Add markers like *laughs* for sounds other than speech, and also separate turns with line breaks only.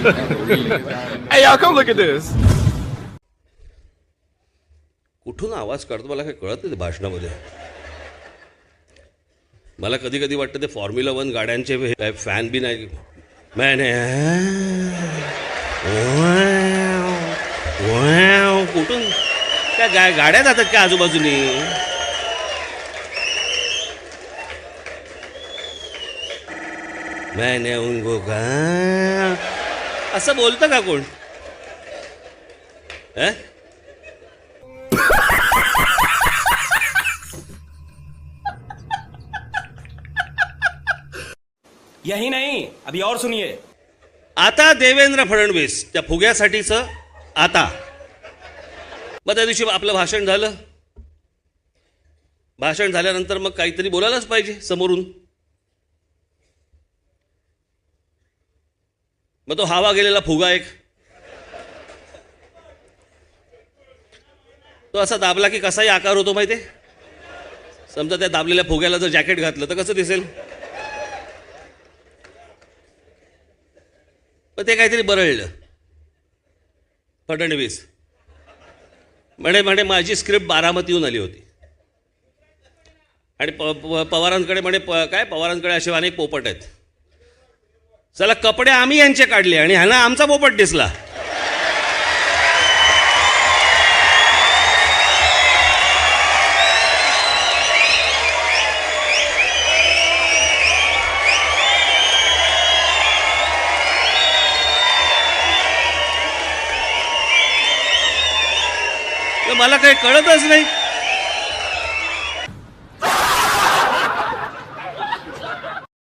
*laughs* कुठून आवाज काढतो मला काही कळत नाही भाषणामध्ये. मला कधी कधी वाटतं ते फॉर्म्युला वन गाड्यांचे काय फॅन बी नाही. मॅने eh, कुठून? त्या गाय गाड्या जातात का आजूबाजूनी? मैंने उनको कहा असं बोलतं का कोण?
यही नहीं अभी और सुनिए।
आता देवेंद्र फडणवीस त्या फुग्यासाठीच आता. मग त्या दिवशी आपलं भाषण झालं. भाषण झाल्यानंतर मग काहीतरी बोलायलाच पाहिजे समोरून. मग तो हवा गेलेला फुगा एक. तो असा दाबला की कसाही आकार होतो माहिती समजा त्या दाबलेल्या फुग्याला जर जॅकेट घातलं तर कसं दिसेल? पण ते काहीतरी बरळलं. फडणवीस. म्हणे म्हणे माझी स्क्रिप्ट बारामतीहून आली होती. आणि प- पवारांकडे म्हणे प काय? पवारांकडे असे अनेक पोपट आहेत. चला कपडे आम्ही यांचे काढले आणि ह्याला आमचा पोपट दिसला. तर मला काही कळतच नाही.